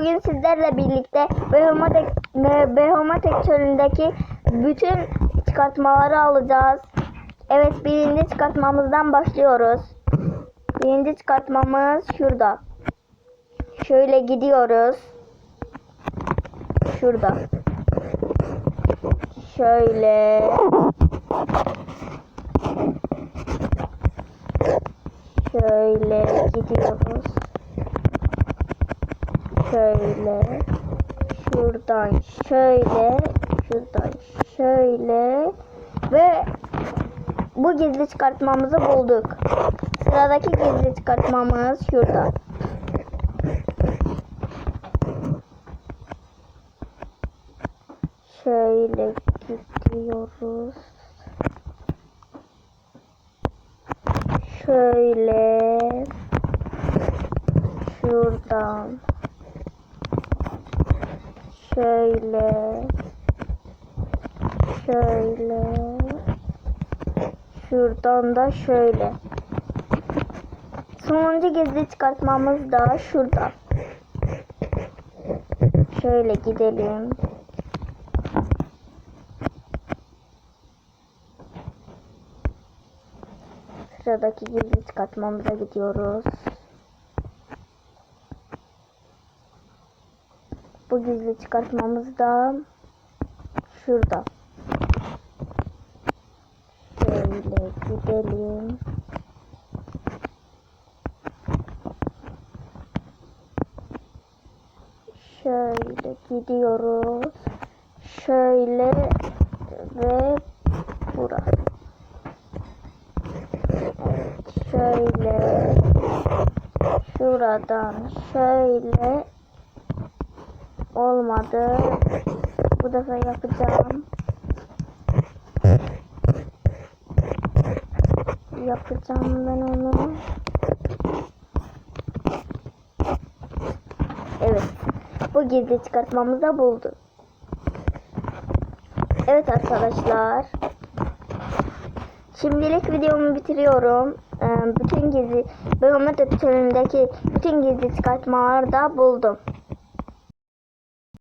bugün sizlerle birlikte Behomatek, Be- Behomatek çölündeki bütün çıkartmaları alacağız. Evet birinci çıkartmamızdan başlıyoruz. Birinci çıkartmamız şurada. Şöyle gidiyoruz. Şurada. Şöyle. Şöyle gidiyoruz. Şöyle. Şuradan şöyle. Şuradan şöyle. Ve bu gizli çıkartmamızı bulduk. Sıradaki gizli çıkartmamız şurada. Şöyle gidiyoruz. Şöyle şuradan şöyle. Şöyle. Şuradan da şöyle. Sonuncu gizli çıkartmamız da şurada şöyle gidelim. Sıradaki gizli çıkartmamıza gidiyoruz bu gizli çıkartmamız da şurada. Şöyle gidelim. Şöyle gidiyoruz. Şöyle ve bura. Evet, şöyle şuradan şöyle olmadı. Bu defa yapacağım. Yapacağım ben onu. Evet. Bu gizli çıkartmamızı da buldu. Evet arkadaşlar. Şimdilik videomu bitiriyorum. Ee, Bütün gizli, Öpütörü'ndeki bütün gizli çıkartmaları da buldum.